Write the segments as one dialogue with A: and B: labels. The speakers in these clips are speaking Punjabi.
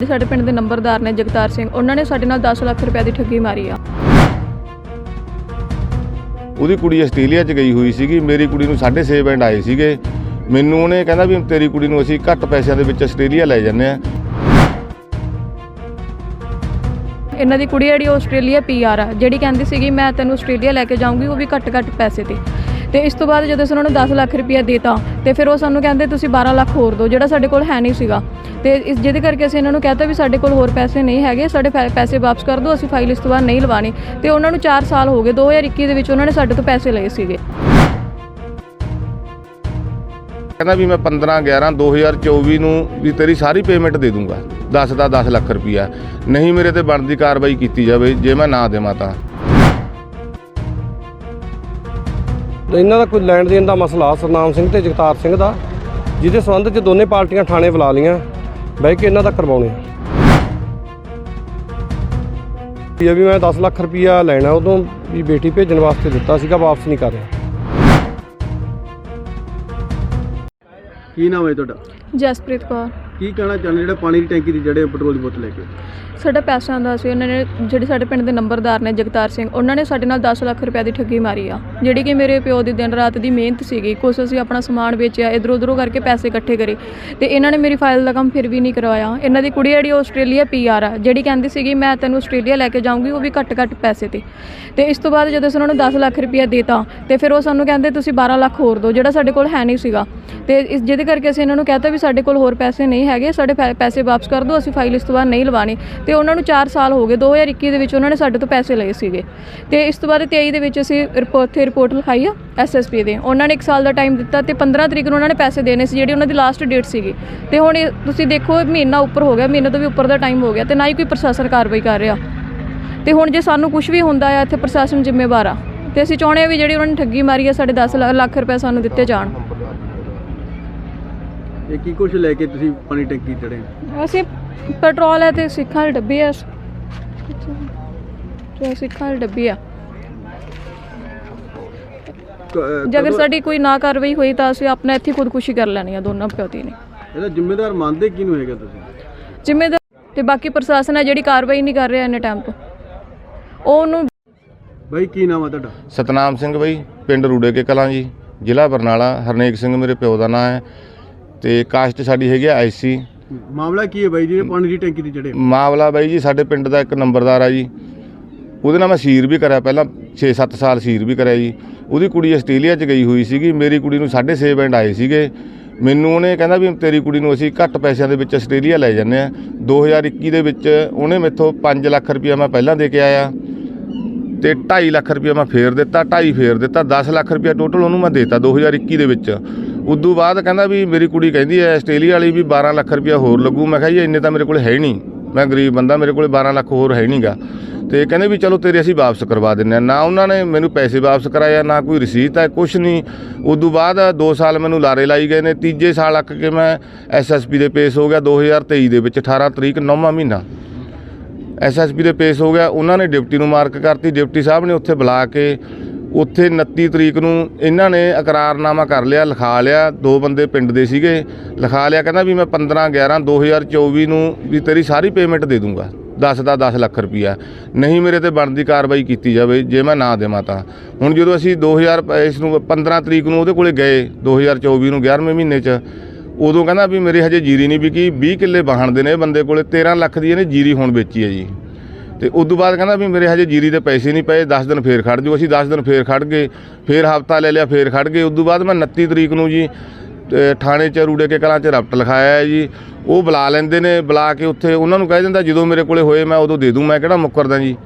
A: ਸਾਡੇ ਪਿੰਡ ਦੇ ਨੰਬਰਦਾਰ ਨੇ ਜਗਤਾਰ ਸਿੰਘ ਉਹਨਾਂ ਨੇ ਸਾਡੇ ਨਾਲ 10 ਲੱਖ ਰੁਪਏ ਦੀ ਠੱਗੀ ਮਾਰੀ ਆ।
B: ਉਹਦੀ ਕੁੜੀ ਆਸਟ੍ਰੇਲੀਆ 'ਚ ਗਈ ਹੋਈ ਸੀਗੀ ਮੇਰੀ ਕੁੜੀ ਨੂੰ 6.5 ਬੈਂਡ ਆਏ ਸੀਗੇ। ਮੈਨੂੰ ਉਹਨੇ ਕਹਿੰਦਾ ਵੀ ਤੇਰੀ ਕੁੜੀ ਨੂੰ ਅਸੀਂ ਘੱਟ ਪੈਸਿਆਂ ਦੇ ਵਿੱਚ ਆਸਟ੍ਰੇਲੀਆ ਲੈ ਜਾਂਦੇ ਆ।
A: ਇਹਨਾਂ ਦੀ ਕੁੜੀ ਜਿਹੜੀ ਆਸਟ੍ਰੇਲੀਆ ਪੀਆਰ ਆ ਜਿਹੜੀ ਕਹਿੰਦੀ ਸੀਗੀ ਮੈਂ ਤੈਨੂੰ ਆਸਟ੍ਰੇਲੀਆ ਲੈ ਕੇ ਜਾਊਂਗੀ ਉਹ ਵੀ ਘੱਟ ਘੱਟ ਪੈਸੇ ਤੇ। ਤੇ ਇਸ ਤੋਂ ਬਾਅਦ ਜਦੋਂ ਅਸੀਂ ਉਹਨਾਂ ਨੂੰ 10 ਲੱਖ ਰੁਪਇਆ ਦੇਤਾ, ਤੇ ਫਿਰ ਉਹ ਸਾਨੂੰ ਕਹਿੰਦੇ, ਤੁਸੀਂ 12 ਲੱਖ ਹੋਰ ਦਿਓ। ਜਿਹੜਾ ਸਾਡੇ ਕੋਲ ਹੈ ਨਹੀਂ ਸੀਗਾ। ਤੇ ਇਸ ਜਿਹਦੇ ਕਰਕੇ ਅਸੀਂ ਇਹਨਾਂ ਨੂੰ ਕਹਤਾ ਵੀ ਸਾਡੇ ਕੋਲ ਹੋਰ ਪੈਸੇ ਨਹੀਂ ਹੈਗੇ, ਸਾਡੇ ਪੈ- ਪੈਸੇ ਵਾਪਸ ਕਰ ਦਿਓ, ਅਸੀਂ ਫਾਈਲ ਇਸ ਤੋਂ ਬਾਅਦ ਨਹੀਂ ਲਵਾਣੀ ਤੇ ਉਹਨਾਂ ਨੂੰ 4 ਸਾਲ ਹੋ ਗਏ 2021 ਦੇ ਵਿੱਚ ਉਹਨਾਂ ਨੇ ਸਾਡੇ ਤੋਂ ਪੈਸੇ ਲਏ ਸੀਗੇ।
B: ਕਹਿੰਦਾ ਵੀ ਮੈਂ 15 11 2024 ਨੂੰ ਵੀ ਤੇਰੀ ਸਾਰੀ ਪੇਮੈਂਟ ਦੇ ਦੂੰਗਾ। 10 ਦਾ 10 ਲੱਖ ਰੁਪਈਆ ਨਹੀਂ ਮੇਰੇ ਤੇ ਬਣਦੀ ਕਾਰਵਾਈ ਕੀਤੀ ਜਾਵੇ, ਜੇ ਮੈਂ ਨਾ ਦੇਵਾਂ ਤਾਂ।
C: ਤੇ ਇਹਨਾਂ ਦਾ ਕੋਈ ਲੈਣ ਦੇਣ ਦਾ ਮਸਲਾ ਸਰਨਾਮ ਸਿੰਘ ਤੇ ਜਗਤਾਰ ਸਿੰਘ ਦਾ ਜਿਹਦੇ ਸੰਬੰਧ 'ਚ ਦੋਨੇ ਪਾਰਟੀਆਂ ਥਾਣੇ ਬੁਲਾ ਲੀਆਂ ਬਹਿ ਕੇ ਇਹਨਾਂ ਦਾ ਕਰਵਾਉਣੇ ਇਹ ਵੀ ਮੈਂ 10 ਲੱਖ ਰੁਪਈਆ ਲੈਣਾ ਉਦੋਂ ਵੀ ਬੇਟੀ ਭੇਜਣ ਵਾਸਤੇ ਦਿੱਤਾ ਸੀਗਾ ਵਾਪਸ ਨਹੀਂ ਕਰ ਰਿਹਾ।
D: ਕੀ ਨਾਮ ਹੈ ਤੁਹਾਡਾ?
A: ਜਸਪ੍ਰੀਤ ਕੌਰ।
D: ਕੀ ਕਹਿਣਾ ਚਾਹੁੰਦੇ ਜਿਹੜਾ ਪਾਣੀ ਦੀ ਟੈਂਕੀ ਦੀ ਜੜੇ ਪੈਟਰੋਲ ਦੀ ਬੋਤਲ ਲੈ ਕੇ
A: ਸਾਡਾ ਪੈਸਿਆਂ ਦਾ ਸੀ, ਉਹਨਾਂ ਨੇ ਜਿਹੜੇ ਸਾਡੇ ਪਿੰਡ ਦੇ ਨੰਬਰਦਾਰ ਨੇ ਜਗਤਾਰ ਸਿੰਘ, ਉਹਨਾਂ ਨੇ ਸਾਡੇ ਨਾਲ 10 ਲੱਖ ਰੁਪਏ ਦੀ ਠੱਗੀ ਮਾਰੀ ਆ। ਜਿਹੜੀ ਕਿ ਮੇਰੇ ਪਿਓ ਦੀ ਦਿਨ ਰਾਤ ਦੀ ਮਿਹਨਤ ਸੀਗੀ, ਕੁਛ ਅਸੀਂ ਆਪਣਾ ਸਮਾਨ ਵੇਚਿਆ, ਇਧਰ ਉਧਰੋਂ ਕਰਕੇ ਪੈਸੇ ਇਕੱਠੇ ਕਰੇ। ਤੇ ਇਹਨਾਂ ਨੇ ਮੇਰੀ ਫਾਈਲ ਦਾ ਕੰਮ ਫਿਰ ਵੀ ਨਹੀਂ ਕਰਵਾਇਆ। ਇਹਨਾਂ ਦੀ ਕੁੜੀ ਜਿਹੜੀ ਉਹ ਆਸਟ੍ਰੇਲੀਆ ਪੀਆਰ ਆ, ਜਿਹੜੀ ਕਹਿੰਦੀ ਸੀਗੀ, ਮੈਂ ਤੈਨੂੰ ਆਸਟ੍ਰੇਲੀਆ ਲੈ ਕੇ ਜਾਊਂਗੀ, ਉਹ ਵੀ ਘੱਟ ਘੱਟ ਪੈਸੇ ਤੇ। ਤੇ ਇਸ ਤੋਂ ਬਾਅਦ ਜਦੋਂ ਅਸੀਂ ਉਹਨਾਂ ਨੂੰ 10 ਲੱਖ ਰੁਪਏ ਦੇਤਾ, ਤੇ ਫਿਰ ਉਹ ਸਾਨੂੰ ਕਹਿੰਦੇ, ਤੁਸੀਂ 12 ਲੱਖ ਹੋਰ ਦਿਓ। ਜਿਹੜਾ ਸਾਡੇ ਕੋਲ ਹੈ ਨਹੀਂ ਸੀਗਾ। ਤੇ ਇਸ ਜਿਹਦੇ ਕਰਕੇ ਅਸੀਂ ਇਹਨਾਂ ਨੂੰ ਕਹਤਾ ਵੀ ਸਾਡੇ ਕੋਲ ਹੋਰ ਪੈਸੇ ਨਹੀਂ ਹੈਗੇ, ਸਾਡੇ ਪੈ- ਪੈਸੇ ਵਾਪਸ ਕਰ ਦਿਓ, ਅਸੀਂ ਫਾਈਲ ਇਸ ਤੋਂ ਬਾਅਦ ਨਹੀਂ ਲਵਾਣੀ ਤੇ ਉਹਨਾਂ ਨੂੰ 4 ਸਾਲ ਹੋ ਗਏ 2021 ਦੇ ਵਿੱਚ ਉਹਨਾਂ ਨੇ ਸਾਡੇ ਤੋਂ ਪੈਸੇ ਲਏ ਸੀਗੇ। ਤੇ ਇਸ ਤੋਂ ਬਾਅਦ 23 ਦੇ ਵਿੱਚ ਅਸੀਂ ਰਿਪੋਰਟ ਤੇ ਰਿਪੋਰਟ ਲਿਖਾਈ ਆ ਐਸਐਸਪੀ ਦੇ। ਉਹਨਾਂ ਨੇ 1 ਸਾਲ ਦਾ ਟਾਈਮ ਦਿੱਤਾ ਤੇ 15 ਤਰੀਕ ਨੂੰ ਉਹਨਾਂ ਨੇ ਪੈਸੇ ਦੇਣੇ ਸੀ, ਜਿਹੜੀ ਉਹਨਾਂ ਦੀ ਲਾਸਟ ਡੇਟ ਸੀਗੀ। ਤੇ ਹੁਣ ਇਹ ਤੁਸੀਂ ਦੇਖੋ ਮਹੀਨਾ ਉੱਪਰ ਹੋ ਗਿਆ, ਮਹੀਨੇ ਤੋਂ ਵੀ ਉੱਪਰ ਦਾ ਟਾਈਮ ਹੋ ਗਿਆ ਤੇ ਨਾ ਹੀ ਕੋਈ ਪ੍ਰਸ਼ਾਸਨ ਕਾਰਵਾਈ ਕਰ ਰਿਹਾ। ਤੇ ਹੁਣ ਜੇ ਸਾਨੂੰ ਕੁਝ ਵੀ ਹੁੰਦਾ ਆ, ਇੱਥੇ ਪ੍ਰਸ਼ਾਸਨ ਜ਼ਿੰਮੇਵਾਰ ਆ। ਤੇ ਅਸੀਂ ਚਾਹੁੰਦੇ ਆ ਵੀ ਜਿਹੜੀ ਉਹਨਾਂ ਨੇ ਠੱਗੀ ਮਾਰੀ ਆ, ਸਾਡੇ 10 ਲੱਖ- ਲੱਖ ਰੁਪਏ ਸਾਨੂੰ ਦਿੱਤੇ ਜਾਣ।
D: ਇਹ ਕੀ ਕੁਝ ਲੈ ਕੇ ਤੁਸੀਂ ਪਾਣੀ ਟੈਂਕੀ ਚੜੇ
A: ਅਸੀਂ ਪੈਟਰੋਲ ਹੈ ਤੇ ਸਿੱਖਾਂ ਦੇ ਡੱਬੇ ਆ ਜੋ ਸਿੱਖਾਂ ਦੇ ਡੱਬੇ ਆ। ਜੇ ਅਗਰ ਸਾਡੀ ਕੋਈ ਨਾ ਕਾਰਵਾਈ ਹੋਈ ਤਾਂ ਅਸੀਂ ਆਪਣਾ ਇੱਥੇ ਖੁਦਕੁਸ਼ੀ ਕਰ ਲੈਣੀ ਆ ਦੋਨਾਂ ਪਿਓਤੀ ਨੇ।
D: ਇਹਦਾ ਜ਼ਿੰਮੇਦਾਰ ਮੰਨਦੇ ਕਿਹਨੂੰ ਹੈਗਾ ਤੁਸੀਂ?
A: ਜ਼ਿੰਮੇਦਾਰ ਤੇ ਬਾਕੀ ਪ੍ਰਸ਼ਾਸਨ ਹੈ ਜਿਹੜੀ ਕਾਰਵਾਈ ਨਹੀਂ ਕਰ ਰਿਹਾ ਇੰਨੇ ਟਾਈਮ ਤੋਂ। ਉਹ ਉਹਨੂੰ
D: ਬਾਈ ਕੀ ਨਾਮ ਹੈ ਤੁਹਾਡਾ?
B: ਸਤਨਾਮ ਸਿੰਘ ਬਈ ਪਿੰਡ ਰੂੜੇ ਕੇ ਕਲਾਂ ਜੀ ਜ਼ਿਲ੍ਹਾ ਬਰਨਾਲਾ ਹਰਨੇਕ ਸਿੰਘ ਮੇਰੇ ਪਿਓ ਦਾ ਨਾਂ ਹੈ। ਤੇ ਕਾਸਟ ਸਾਡੀ ਹੈਗੀ ਆਈਸੀ
D: ਮਾਮਲਾ ਕੀ ਹੈ ਬਾਈ ਜੀ? ਪਾਣੀ ਦੀ ਟੈਂਕੀ ਦੀ ਜੜੇ
B: ਮਾਮਲਾ ਬਾਈ ਜੀ ਸਾਡੇ ਪਿੰਡ ਦਾ ਇੱਕ ਨੰਬਰਦਾਰ ਆ ਜੀ। ਉਹਦੇ ਨਾਲ ਮੈਂ ਸੀਰ ਵੀ ਕਰਿਆ ਪਹਿਲਾਂ 6-7 ਸਾਲ ਸੀਰ ਵੀ ਕਰਿਆ ਜੀ। ਉਹਦੀ ਕੁੜੀ ਆਸਟ੍ਰੇਲੀਆ 'ਚ ਗਈ ਹੋਈ ਸੀਗੀ। ਮੇਰੀ ਕੁੜੀ ਨੂੰ 6.5 ਬੈਂਡ ਆਏ ਸੀਗੇ। ਮੈਨੂੰ ਉਹਨੇ ਕਹਿੰਦਾ ਵੀ ਤੇਰੀ ਕੁੜੀ ਨੂੰ ਅਸੀਂ ਘੱਟ ਪੈਸਿਆਂ ਦੇ ਵਿੱਚ ਆਸਟ੍ਰੇਲੀਆ ਲੈ ਜਾਂਦੇ ਆ। 2021 ਦੇ ਵਿੱਚ ਉਹਨੇ ਮੈਥੋਂ 5 ਲੱਖ ਰੁਪਇਆ ਮੈਂ ਪਹਿਲਾਂ ਦੇ ਕੇ ਆਇਆ। ਤੇ 2.5 ਲੱਖ ਰੁਪਇਆ ਮੈਂ ਫੇਰ ਦਿੱਤਾ 2.5 ਫੇਰ ਦਿੱਤਾ 10 ਲੱਖ ਰੁਪਇਆ ਟੋਟਲ ਉਹਨੂੰ ਮੈਂ ਦੇਤਾ 2021 ਦੇ ਵਿੱਚ। ਉਦੋਂ ਬਾਅਦ ਕਹਿੰਦਾ ਵੀ ਮੇਰੀ ਕੁੜੀ ਕਹਿੰਦੀ ਹੈ ਆਸਟ੍ਰੇਲੀਆ ਵਾਲੀ ਵੀ 12 ਲੱਖ ਰੁਪਇਆ ਹੋਰ ਲੱਗੂ। ਮੈਂ ਕਿਹਾ ਜੀ, ਇੰਨੇ ਤਾਂ ਮੇਰੇ ਕੋਲ ਹੈ ਹੀ ਨਹੀਂ। ਮੈਂ ਗਰੀਬ ਬੰਦਾ, ਮੇਰੇ ਕੋਲ 12 ਲੱਖ ਹੋਰ ਹੈ ਨਹੀਂਗਾ। ਤੇ ਕਹਿੰਦੇ ਵੀ ਚਲੋ ਤੇਰੇ ਅਸੀਂ ਵਾਪਸ ਕਰਵਾ ਦਿੰਨੇ ਆ। ਨਾ ਉਹਨਾਂ ਨੇ ਮੈਨੂੰ ਪੈਸੇ ਵਾਪਸ ਕਰਾਇਆ, ਨਾ ਕੋਈ ਰਸੀਦ ਹੈ ਕੁਛ ਨਹੀਂ। ਉਦੋਂ ਬਾਅਦ 2 ਸਾਲ ਮੈਨੂੰ ਲਾਰੇ ਲਾਈ ਗਏ ਨੇ। ਤੀਜੇ ਸਾਲ ਅੱਕ ਕੇ ਮੈਂ ਐਸਐਸਪੀ ਦੇ ਪੇਸ਼ ਹੋ ਗਿਆ 2023 ਦੇ ਵਿੱਚ 18 ਤਰੀਕ 9ਵਾਂ ਮਹੀਨਾ। ਐਸਐਸਪੀ ਦੇ ਪੇਸ਼ ਹੋ ਗਿਆ। ਉਹਨਾਂ ਨੇ ਡਿਪਟੀ ਨੂੰ ਮਾਰਕ ਕਰਤੀ। ਡਿਪਟੀ ਸਾਹਿਬ ਨੇ ਉੱਥੇ ਬੁਲਾ ਕੇ ਉੱਥੇ 29 ਤਰੀਕ ਨੂੰ ਇਹਨਾਂ ਨੇ ਇਕਰਾਰਨਾਮਾ ਕਰ ਲਿਆ, ਲਿਖਾ ਲਿਆ, ਦੋ ਬੰਦੇ ਪਿੰਡ ਦੇ ਸੀਗੇ, ਲਿਖਾ ਲਿਆ, ਕਹਿੰਦਾ ਵੀ ਮੈਂ 15 11 2024 ਨੂੰ ਵੀ ਤੇਰੀ ਸਾਰੀ ਪੇਮੈਂਟ ਦੇ ਦੂੰਗਾ 10 ਦਾ 10 ਲੱਖ ਰੁਪਈਆ। ਨਹੀਂ ਮੇਰੇ ਤੇ ਬਣਦੀ ਕਾਰਵਾਈ ਕੀਤੀ ਜਾਵੇ, ਜੇ ਮੈਂ ਨਾ ਦੇਵਾਂ ਤਾਂ। ਹੁਣ ਜਦੋਂ ਅਸੀਂ 2000 ਇਸ ਨੂੰ 15 ਤਰੀਕ ਨੂੰ ਉਹਦੇ ਕੋਲੇ ਗਏ 2024 ਨੂੰ 11ਵੇਂ ਮਹੀਨੇ 'ਚ, ਉਦੋਂ ਕਹਿੰਦਾ ਵੀ ਮੇਰੇ ਹਜੇ ਜੀਰੀ ਨਹੀਂ ਵਿਕੀ 20 ਕਿੱਲੇ ਵਾਹਣ ਦੇ ਨੇ ਬੰਦੇ ਕੋਲੇ 13 ਲੱਖ ਦੀ ਇਹਨੇ ਜੀਰੀ ਹੁਣ ਵੇਚੀ ਹੈ ਜੀ। ਤੇ ਤੋਂ ਬਾਅਦ ਕਹਿੰਦਾ ਵੀ ਮੇਰੇ ਹਜੇ ਜੀਰੀ ਦੇ ਪੈਸੇ ਨਹੀਂ ਪਏ 10 ਦਿਨ ਫੇਰ ਖੜ ਜਾਓ। ਅਸੀਂ 10 ਦਿਨ ਫੇਰ ਖੜ ਗਏ, ਫੇਰ ਹਫਤਾ ਲੈ ਲਿਆ, ਫੇਰ ਖੜ ਗਏ। ਉਦੋਂ ਬਾਅਦ ਮੈਂ 29 ਤਰੀਕ ਨੂੰ ਜੀ, ਤੇ ਥਾਣੇ ਚ, ਰੂੜੇ ਕੇ ਕਲਾਂ ਚ ਰਪਟ ਲਿਖਾਇਆ ਹੈ ਜੀ। ਉਹ ਬੁਲਾ ਲੈਂਦੇ ਨੇ, ਬੁਲਾ ਕੇ ਉੱਥੇ ਉਹਨਾਂ ਨੂੰ ਕਹਿ ਦਿੰਦਾ, ਜਦੋਂ ਮੇਰੇ ਕੋਲੇ ਹੋਏ ਮੈਂ ਉਦੋਂ ਦੇ ਦੂੰ, ਮੈਂ ਕਿਹੜਾ ਮੁੱਕਰਦਾ ਜੀ?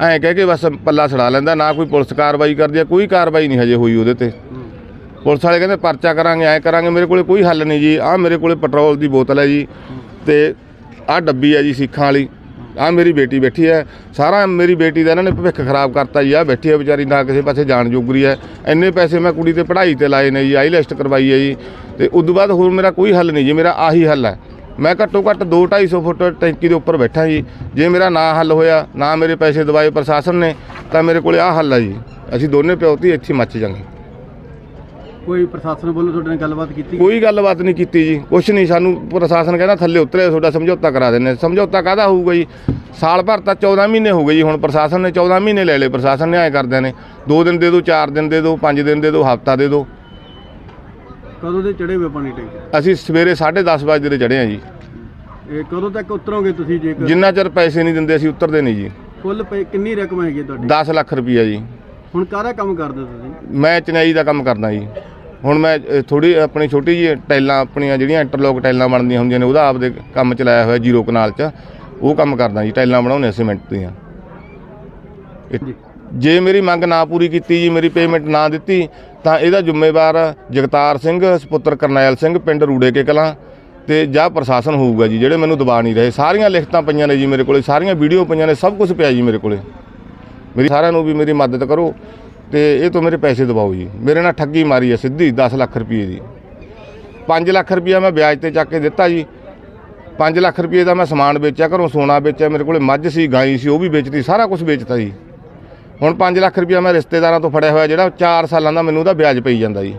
B: ਐਂ ਕਹਿ ਕੇ ਬਸ ਪੱਲਾ ਛੜਾ ਲੈਂਦਾ, ਨਾ ਕੋਈ ਪੁਲਿਸ ਕਾਰਵਾਈ ਕਰਦੀ ਹੈ ਕੋਈ ਕਾਰਵਾਈ ਨਹੀਂ ਹਜੇ ਹੋਈ ਉਹਦੇ ਤੇ। ਪੁਲਿਸ ਵਾਲੇ ਕਹਿੰਦੇ, ਪਰਚਾ ਕਰਾਂਗੇ, ਐਂ ਕਰਾਂਗੇ, ਮੇਰੇ ਕੋਲੇ ਕੋਈ ਹੱਲ ਨਹੀਂ ਜੀ। ਆਹ ਮੇਰੇ ਕੋਲੇ ਪੈਟਰੋਲ ਦੀ ਬੋਤਲ ਹੈ ਜੀ ਤੇ ਆਹ ਡੱਬੀ ਹੈ ਜੀ ਸਿੱਖਾਂ ਵਾਲੀ। ਆਹ ਮੇਰੀ ਬੇਟੀ ਬੈਠੀ ਹੈ। ਸਾਰਾ ਮੇਰੀ ਬੇਟੀ ਦਾ ਇਹਨਾਂ ਨੇ ਭਵਿੱਖ ਖਰਾਬ ਕਰਤਾ ਜੀ। ਆਹ ਬੈਠੀ ਹੈ ਵਿਚਾਰੀ ਨਾ ਕਿਸੇ ਪਾਸੇ ਜਾਣ ਜੋਗਰੀ ਹੈ। ਇੰਨੇ ਪੈਸੇ ਮੈਂ ਕੁੜੀ ਤੇ ਪੜ੍ਹਾਈ ਤੇ ਲਾਏ ਨੇ ਜੀ ਆਈ ਲਿਸਟ ਕਰਵਾਈ ਹੈ ਜੀ। ਤੇ ਤੋਂ ਬਾਅਦ ਹੋਰ ਮੇਰਾ ਕੋਈ ਹੱਲ ਨਹੀਂ ਜੀ, ਮੇਰਾ ਆਹੀ ਹੱਲ ਹੈ। ਮੈਂ ਘੱਟੋ ਘੱਟ 2 250 ਫੁੱਟ ਟੈਂਕੀ ਦੇ ਉੱਪਰ ਬੈਠਾ ਜੀ। ਜੇ ਮੇਰਾ ਨਾ ਹੱਲ ਹੋਇਆ, ਨਾ ਮੇਰੇ ਪੈਸੇ ਦਵਾਏ ਪ੍ਰਸ਼ਾਸਨ ਨੇ, ਤਾਂ ਮੇਰੇ ਕੋਲੇ ਆਹ ਹੱਲ ਹੈ ਜੀ। ਅਸੀਂ ਦੋਨੇ ਪਿਓ ਧੀ ਇੱਥੇ ਮੱਚ ਜਾਂਗੇ।
D: ਕੋਈ ਪ੍ਰਸ਼ਾਸਨ ਵੱਲੋਂ ਤੁਹਾਡੇ ਨਾਲ ਗੱਲਬਾਤ ਕੀਤੀ?
B: ਕੋਈ ਗੱਲਬਾਤ ਨਹੀਂ ਕੀਤੀ ਜੀ ਕੁਛ ਨਹੀਂ ਸਾਨੂੰ ਪ੍ਰਸ਼ਾਸਨ ਕਹਿੰਦਾ ਥੱਲੇ ਉਤਰੇ ਤੁਹਾਡਾ ਸਮਝੌਤਾ ਕਰਾ ਦਿੰਨੇ ਸਮਝੌਤਾ ਕਾਹਦਾ ਹੋਊਗਾ ਜੀ? ਸਾਲ ਭਰ ਤਾਂ 14 ਮਹੀਨੇ ਹੋ ਗਏ ਜੀ ਹੁਣ ਪ੍ਰਸ਼ਾਸਨ ਨੇ 14 ਮਹੀਨੇ ਲੈ ਲਏ ਪ੍ਰਸ਼ਾਸਨ ਨੇ ਐਂ ਕਰਦਿਆਂ ਨੇ। 2 ਦਿਨ ਦੇ ਦਿਓ 4 ਦਿਨ ਦੇ ਦਿਓ 5 ਦਿਨ ਦੇ ਦਿਓ ਹਫਤਾ ਦੇ ਦਿਓ।
D: ਕਦੋਂ ਦੇ ਚੜੇ ਹੋਏ ਪਾਣੀ ਟੈਂਕੀ?
B: ਅਸੀਂ ਸਵੇਰੇ 10:30 ਵਜੇ ਦੇ ਚੜ੍ਹੇ ਆ ਜੀ।
D: ਇਹ ਕਦੋਂ ਤੱਕ ਉਤਰੋਗੇ ਤੁਸੀਂ ਜੇਕਰ?
B: ਜਿੰਨਾ ਚਿਰ ਪੈਸੇ ਨਹੀਂ ਦਿੰਦੇ ਅਸੀਂ ਉਤਰਦੇ ਨਹੀਂ ਜੀ।
D: ਕੁੱਲ ਪੈ ਕਿੰਨੀ ਰਕਮ ਹੈਗੀ ਹੈ ਤੁਹਾਡੀ?
B: 10 ਲੱਖ ਰੁਪਈਆ ਜੀ।
D: ਹੁਣ ਕਾਹਦਾ ਕੰਮ ਕਰਦੇ ਹੋ ਤੁਸੀਂ?
B: ਮੈਂ ਚਨਾਈ ਦਾ ਕੰਮ ਕਰਦਾ ਜੀ। ਹੁਣ ਮੈਂ ਥੋੜੀ ਆਪਣੀ ਛੋਟੀ ਜਿਹੀ ਟੈਲਾਂ ਆਪਣੀਆਂ ਜਿਹੜੀਆਂ ਇੰਟਰਲੋਕ ਟੈਲਾਂ ਬਣਦੀਆਂ ਹੁੰਦੀਆਂ ਨੇ ਉਹਦਾ ਆਪਦੇ ਕੰਮ ਚਲਾਇਆ ਹੋਇਆ ਜੀਰੋ ਕਨਾਲ 'ਚ। ਉਹ ਕੰਮ ਕਰਦਾ ਜੀ ਟੈਲਾਂ ਬਣਾਉਂਦੇ ਸੀਮੈਂਟ ਦੀਆਂ।
D: ਜੀ।
B: ਜੇ ਮੇਰੀ ਮੰਗ ਨਾ ਪੂਰੀ ਕੀਤੀ ਜੀ ਮੇਰੀ ਪੇਮੈਂਟ ਨਾ ਦਿੱਤੀ ਤਾਂ ਇਹਦਾ ਜ਼ਿੰਮੇਵਾਰ ਜਗਤਾਰ ਸਿੰਘ ਸੁਪੁੱਤਰ ਕਰਨੈਲ ਸਿੰਘ ਪਿੰਡ ਰੂੜੇ ਕੇ ਕਲਾਂ ਤੇ ਜਾਂ ਪ੍ਰਸ਼ਾਸਨ ਹੋਊਗਾ ਜੀ ਜਿਹੜੇ ਮੈਨੂੰ ਦਬਾ ਨਹੀਂ ਰਹੇ। ਸਾਰੀਆਂ ਲਿਖਤਾਂ ਪਈਆਂ ਨੇ ਜੀ ਮੇਰੇ ਕੋਲੇ ਸਾਰੀਆਂ ਵੀਡੀਓ ਪਈਆਂ ਨੇ ਸਭ ਕੁਝ ਪਿਆ ਜੀ ਮੇਰੇ ਕੋਲੇ। ਮੇਰੀ ਸਾਰਿਆਂ ਨੂੰ ਵੀ ਮੇਰੀ ਮਦਦ ਕਰੋ। ਤੇ ਇਹ ਤੋਂ ਮੇਰੇ ਪੈਸੇ ਦਬਾਓ ਜੀ। ਮੇਰੇ ਨਾਲ ਠੱਗੀ ਮਾਰੀ ਹੈ ਸਿੱਧੀ 10 ਲੱਖ ਰੁਪਏ ਦੀ। 5 ਲੱਖ ਰੁਪਇਆ ਮੈਂ ਵਿਆਜ ਤੇ ਚੱਕ ਕੇ ਦਿੱਤਾ ਜੀ। 5 ਲੱਖ ਰੁਪਏ ਦਾ ਮੈਂ ਸਮਾਨ ਵੇਚਿਆ, ਘਰੋਂ ਸੋਨਾ ਵੇਚਿਆ, ਮੇਰੇ ਕੋਲੇ ਮੱਝ ਸੀ, ਗਾਈ ਸੀ, ਉਹ ਵੀ ਵੇਚਤੀ, ਸਾਰਾ ਕੁਝ ਵੇਚਤਾ ਜੀ। ਹੁਣ 5 ਲੱਖ ਰੁਪਇਆ ਮੈਂ ਰਿਸ਼ਤੇਦਾਰਾਂ ਤੋਂ ਫੜਿਆ ਹੋਇਆ, ਜਿਹੜਾ 4 ਸਾਲਾਂ ਦਾ ਮੈਨੂੰ ਉਹਦਾ ਵਿਆਜ ਪਈ ਜਾਂਦਾ ਜੀ।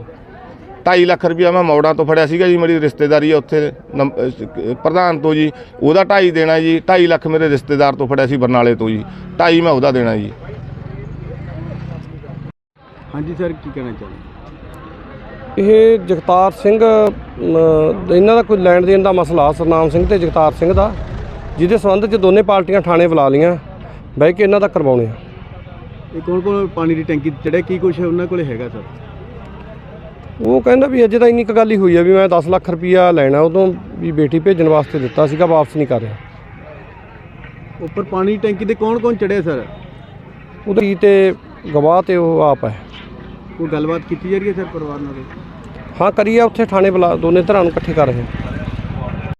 B: 2.5 ਲੱਖ ਰੁਪਇਆ ਮੈਂ ਮੌੜਾਂ ਤੋਂ ਫੜਿਆ ਸੀਗਾ ਜੀ, ਮੇਰੀ ਰਿਸ਼ਤੇਦਾਰੀ ਆ ਉੱਥੇ, ਨੰਬ- ਪ੍ਰਧਾਨ ਤੋਂ ਜੀ। ਉਹਦਾ 2.5 ਦੇਣਾ ਜੀ 2.5 ਲੱਖ ਮੇਰੇ ਰਿਸ਼ਤੇਦਾਰ ਤੋਂ ਫੜਿਆ ਸੀ ਬਰਨਾਲੇ ਤੋਂ ਜੀ। 2.5 ਮੈਂ ਉਹਦਾ ਦੇਣਾ ਜੀ।
D: ਹਾਂਜੀ ਸਰ ਕੀ ਕਹਿਣਾ ਚਾਹੁੰਦੇ
C: ਇਹ ਜਗਤਾਰ ਸਿੰਘ ਅਮ, ਇਹਨਾਂ ਦਾ ਕੋਈ ਲੈਣ ਦੇਣ ਦਾ ਮਸਲਾ ਸਰਨਾਮ ਸਿੰਘ ਤੇ ਜਗਤਾਰ ਸਿੰਘ ਦਾ ਜਿਹਦੇ ਸੰਬੰਧ 'ਚ ਦੋਨੇ ਪਾਰਟੀਆਂ ਥਾਣੇ ਬੁਲਾ ਲੀਆਂ ਬਹਿ ਕੇ ਇਹਨਾਂ ਦਾ ਕਰਵਾਉਣੇ ਆ।
D: ਇਹ ਕੌਣ ਕੌਣ ਪਾਣੀ ਦੀ ਟੈਂਕੀ ਤੇ ਚੜਿਆ ਕੀ ਕੁਝ ਉਹਨਾਂ ਕੋਲੇ ਹੈਗਾ ਸਰ?
C: ਉਹ ਕਹਿੰਦਾ ਵੀ ਅਜੇ ਤਾਂ ਇੰਨੀ ਕੁ ਗੱਲ ਹੀ ਹੋਈ ਆ ਵੀ ਮੈਂ 10 ਲੱਖ ਰੁਪਈਆ ਲੈਣਾ ਉਦੋਂ ਵੀ ਬੇਟੀ ਭੇਜਣ ਵਾਸਤੇ ਦਿੱਤਾ ਸੀਗਾ ਵਾਪਸ ਨਹੀਂ ਕਰ ਰਿਹਾ।
D: ਉੱਪਰ ਪਾਣੀ ਦੀ ਟੈਂਕੀ ਤੇ ਕੌਣ ਕੌਣ ਚੜਿਆ ਸਰ?
C: ਉਹਦੀ ਤੇ ਗਵਾਹ ਤੇ ਉਹ ਆਪ ਹੈ।
D: ਕੋਈ ਗੱਲਬਾਤ ਕੀਤੀ ਜਾ ਰਹੀ ਹੈ ਸਰ ਪਰਿਵਾਰ ਨਾਲ?
C: ਹਾਂ, ਕਰੀਏ ਉੱਥੇ ਥਾਣੇ ਬੁਲਾ, ਦੋਨੇ ਧਿਰਾਂ ਨੂੰ ਇਕੱਠੇ ਕਰ ਰਹੇ ਆ